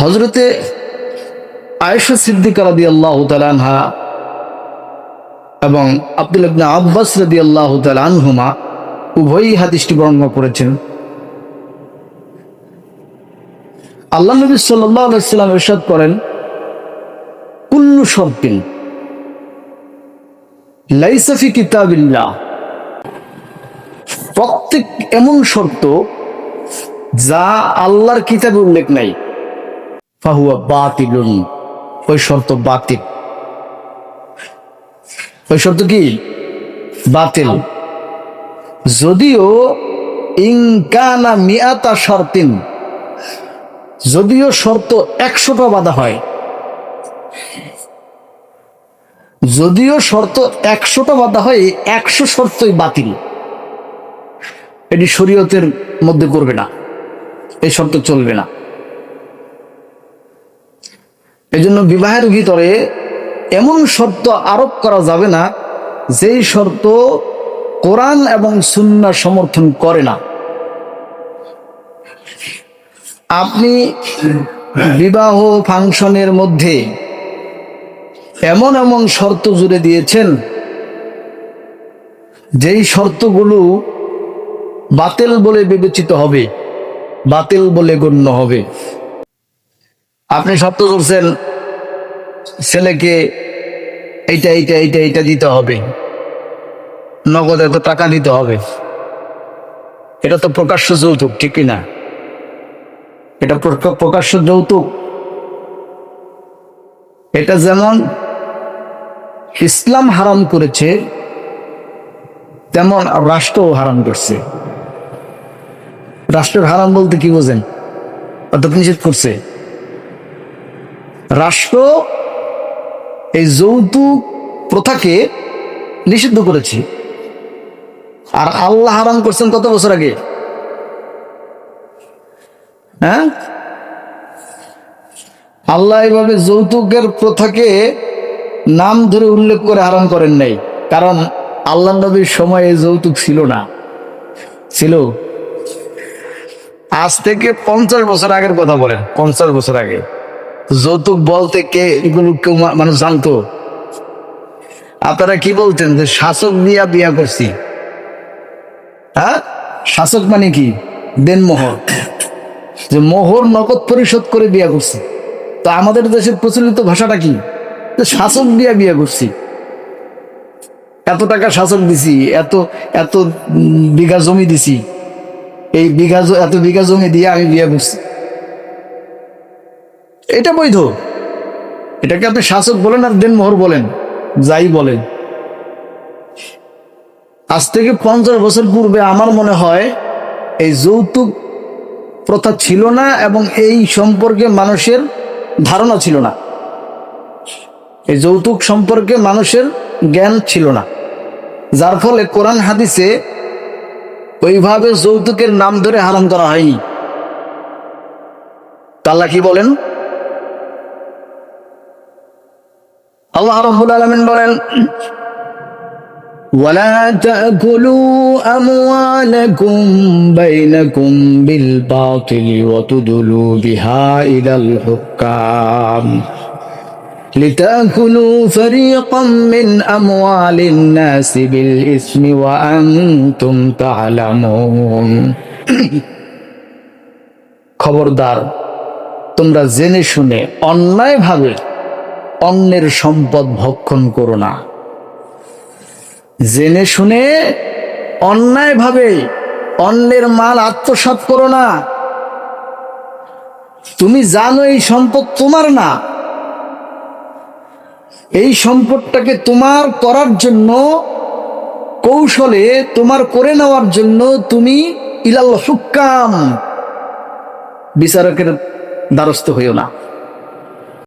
হজরতে আয়েশা সিদ্দিকা রাদি আল্লাহ তালানহা এবং আব্দুল আব্বাস রাদি আল্লাহ তালানহুমা উভয়ই হাদিসটি বর্ণনা করেছেন। আল্লাহ নবী সাল্লাম ইরশাদ করেন, কুল্লু শর্তিন লাইসাফি কিতাবিল্লাহ। প্রত্যেক এমন শর্ত যা আল্লাহর কিতাবে উল্লেখ নাই। ফাহুয়া বাতিলুন। ওই শর্ত বাতিল। ওই শর্ত কি? বাতিল। যদিও ইনকানা মিয়াতা শর্তিন, যদিও শর্ত একশোটা বাধা হয়। যদিও শর্ত একশোটা বাধা হয়, একশো শর্তই বাতিল। এটি শরীয়তের মধ্যে করবে না। এই শর্ত চলবে না। এজন্য বিবাহের ভিতরে এমন শর্ত আরোপ করা যাবে না, যেই শর্ত কোরআন এবং সুন্না সমর্থন করে না। আপনি বিবাহ ফাংশনের মধ্যে এমন এমন শর্ত জুড়ে দিয়েছেন, যেই শর্তগুলো বাতিল বলে বিবেচিত হবে, বাতিল বলে গণ্য হবে। আপনি শর্ত করছেন ছেলেকে এইটা এইটা এইটা এইটা দিতে হবে। নগদ এত টাকা দিতে হবে। এটা তো প্রকাশ্য যৌতুক, ঠিক না এটা প্রকাশ্য যৌতুক। এটা যেমন ইসলাম হারাম করেছে, তেমন রাষ্ট্রও হারাম করছে। রাষ্ট্রের হারাম বলতে কি বোঝেন? অর্থাৎ নিষেধ করছে। রাষ্ট্র এই যৌতুক প্রথাকে নিষিদ্ধ করেছে। আর আল্লাহ হারাম করছেন কত বছর আগে? হ্যাঁ? আল্লাহ এভাবে যৌতুকের প্রথাকে নাম ধরে উল্লেখ করে হারাম করেন নাই। কারণ আল্লাহ নবীর সময়ে যৌতুক ছিল না। ছিল। আজ থেকে পঞ্চাশ বছর আগের কথা বলেন, পঞ্চাশ বছর আগে। যৌতুক বলতে কে কেউ মানুষ জানতো? আপনারা কি বলতেন যে শাসক দিয়া বিয়া করছি? হ্যাঁ? শাসক মানে কি? দেন মোহর। যে মোহর নগদ পরিশোধ করে বিয়া করছি। তো আমাদের দেশের প্রচলিত ভাষাটা কি? শাসক দিয়া বিয়া করছি। এত টাকা শাসক দিছি, এত এত বিঘা জমি দিছি। এই বিঘা এত বিঘা জমি দিয়ে আমি বিয়া করছি। এটা বৈধ। এটাকে আপনি শাসক বলেন আর দেনমোহর বলেন, যাই বলেন আজ থেকে পঞ্চাশ বছর পূর্বে আমার মনে হয় এই যৌতুক প্রথা ছিল না এবং এই সম্পর্কে মানুষের ধারণা ছিল না। এই যৌতুক সম্পর্কে মানুষের জ্ঞান ছিল না। যার ফলে কোরআন হাদিসে ওইভাবে যৌতুকের নাম ধরে হারাম করা হয়নি। আল্লাহ কি বলেন? আল্লাহ রব্বুল আলামিন বলেন ولا تأكلوا أموالكم بينكم بالباطل وتدلوا بها إلى الحكام لتأكلوا فريقا من أموال الناس بالإثم وأنتم تعلمون খবরদার তোমরা জেনে শুনে অন্যায়ভাবে অন্যের সম্পদ ভক্ষণ করো না। জেনে শুনে অন্যায়ভাবে অন্যের মাল আত্মসাৎ করো না। তুমি জানো এই সম্পদ তোমার না। এই সম্পদটাকে তোমার করার জন্য, কৌশলে তোমার করে নেওয়ার জন্য তুমি ইলাল হুক্কাম বিচারকের দ্বারস্থ হইও না।